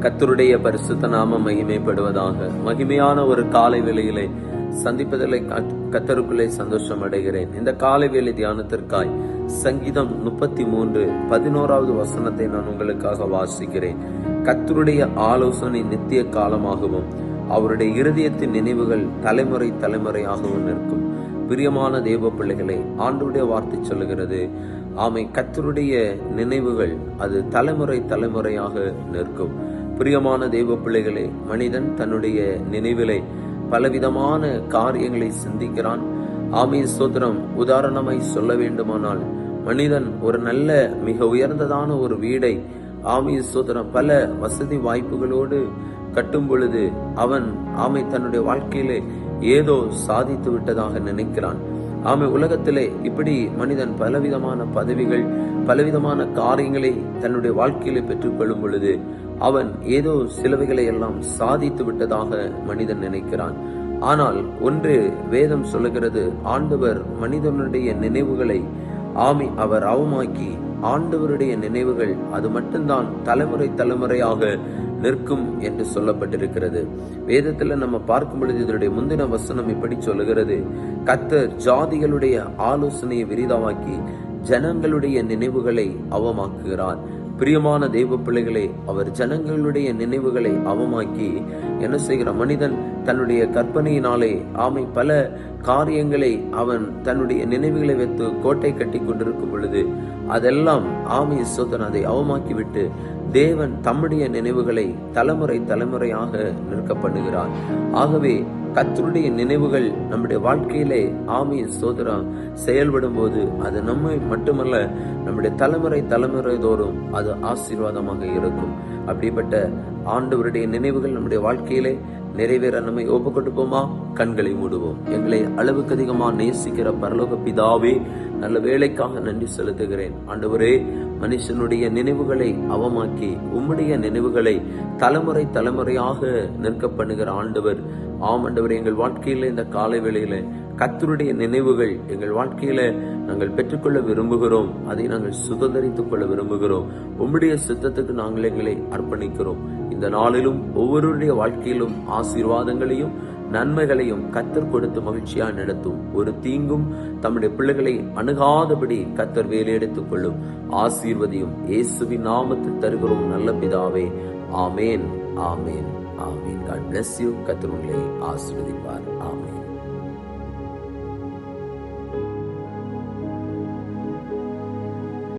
கத்தருடைய பரிசுத்த நாம மகிமைப்படுவதாக. மகிமையான ஒரு காலை வேளையிலே சந்திப்பதிலே கத்- கத்தருக்குள்ளே சந்தோஷம் அடைகிறேன். இந்த காலை வேலை தியானத்திற்காய் சங்கீதம் முப்பத்தி மூன்று பதினோராவது வசனத்தை நான் உங்களுக்காக வாசிக்கிறேன். கத்தருடைய ஆலோசனை நித்திய காலமாகவும் அவருடைய இருதயத்தின் நினைவுகள் தலைமுறை தலைமுறையாகவும் நிற்கும். பிரியமான தேவ பிள்ளைகளை ஆண்டுடைய வார்த்தை சொல்லுகிறது ஆமை கத்தருடைய நினைவுகள் அது தலைமுறை தலைமுறையாக நிற்கும். பிரியமான தேவ பிள்ளைகளே மனிதன் தன்னுடைய நினைவிலே பலவிதமான காரியங்களை சிந்திக்கிறான். ஆமை சோத்திரம் உதாரணமாய் சொல்ல வேண்டுமானால் மனிதன் ஒரு நல்ல மிக உயர்ந்ததான ஒரு வீடை ஆமை சோத்திரம் பல வசதி வாய்ப்புகளோடு கட்டும் பொழுது அவன் ஆமை தன்னுடைய வாழ்க்கையிலே ஏதோ சாதித்து விட்டதாக நினைக்கிறான். ஆமை உலகத்திலே இப்படி மனிதன் பலவிதமான பதவிகள் பலவிதமான காரியங்களை தன்னுடைய வாழ்க்கையிலே பெற்றுக்கொள்ளும் பொழுது அவன் ஏதோ சிலவைகளை எல்லாம் சாதித்து விட்டதாக மனிதன் நினைக்கிறான். ஆனால் ஒன்று வேதம் சொல்லுகிறது ஆண்டவர் மனிதனுடைய நினைவுகளை ஆமி அவர் அவமாக்கி ஆண்டவருடைய நினைவுகள் அது மட்டும்தான் தலைமுறை தலைமுறையாக நிற்கும் என்று சொல்லப்பட்டிருக்கிறது. வேதத்துல நம்ம பார்க்கும் பொழுது இதனுடைய முந்தின வசனம் இப்படி சொல்லுகிறது கத்தர் ஜாதிகளுடைய ஆலோசனையை விரிதமாக்கி ஜனங்களுடைய நினைவுகளை அவமாக்குகிறார். பிரியமான தெய்வ பிள்ளைகளை அவர் ஜனங்களுடைய நினைவுகளை அவமாக்கி என்ன செய்கிற மனிதன் தன்னுடைய கற்பனையினாலே ஆமை பல காரியங்களை அவன் தன்னுடைய நினைவுகளை வைத்து கோட்டை கட்டி கொண்டிருக்கும் பொழுது அதெல்லாம் ஆமை சோதன் அதை அவமாக்கிவிட்டு தேவன் தம்முடைய நினைவுகளை தலைமுறை தலைமுறையாக நிற்க பண்ணுகிறார் ஆகவே கத்தருடைய நினைவுகள் நம்முடைய வாழ்க்கையிலே ஆமிய சோதரா செயல்படும் போது அது நம்மை மட்டுமல்ல நம்முடைய தலைமுறை தலைமுறை தோறும் அது ஆசீர்வாதமாக இருக்கும். அப்படிப்பட்ட ஆண்டவருடைய நினைவுகள் நம்முடைய வாழ்க்கையிலே நிறைவேற நம்மை ஒப்பு கொடுப்போமா கண்களை மூடுவோம். எங்களை அளவுக்கு அதிகமாக நேசிக்கிற பரலோக பிதாவே நல்ல வேலைக்காக நன்றி செலுத்துகிறேன். ஆண்டவரே மனுஷனுடைய நினைவுகளை அவமாக்கி உம்முடைய நினைவுகளை தலைமுறை தலைமுறையாக நிற்க பண்ணுகிற ஆண்டவர். ஆம் ஆண்டவர் எங்கள் வாழ்க்கையில இந்த காலை வேளையில கத்தருடைய நினைவுகள் எங்கள் வாழ்க்கையில நாங்கள் பெற்றுக்கொள்ள விரும்புகிறோம். அதை நாங்கள் சுதந்திரித்துக் கொள்ள விரும்புகிறோம். உம்முடைய சித்தத்துக்கு நாங்கள் எங்களை அர்ப்பணிக்கிறோம். இந்த நாளிலும் ஒவ்வொருடைய வாழ்க்கையிலும் ஆசீர்வாதங்களையும் நன்மைகளையும் கத்தர் கொடுத்து மகிழ்ச்சியா நடத்தும். ஒரு தீங்கும் தம்முடைய பிள்ளைகளை அணுகாதபடி கத்தர் வேலையெடுத்துக் கொள்ளும். ஆசீர்வதியும் இயேசுவின் நாமத்தில் தருகிறோம் நல்ல பிதாவே. ஆமேன் ஆமேன் ஆமேன். God bless you. கத்தர் உங்களை ஆசீர்வதிப்பார்.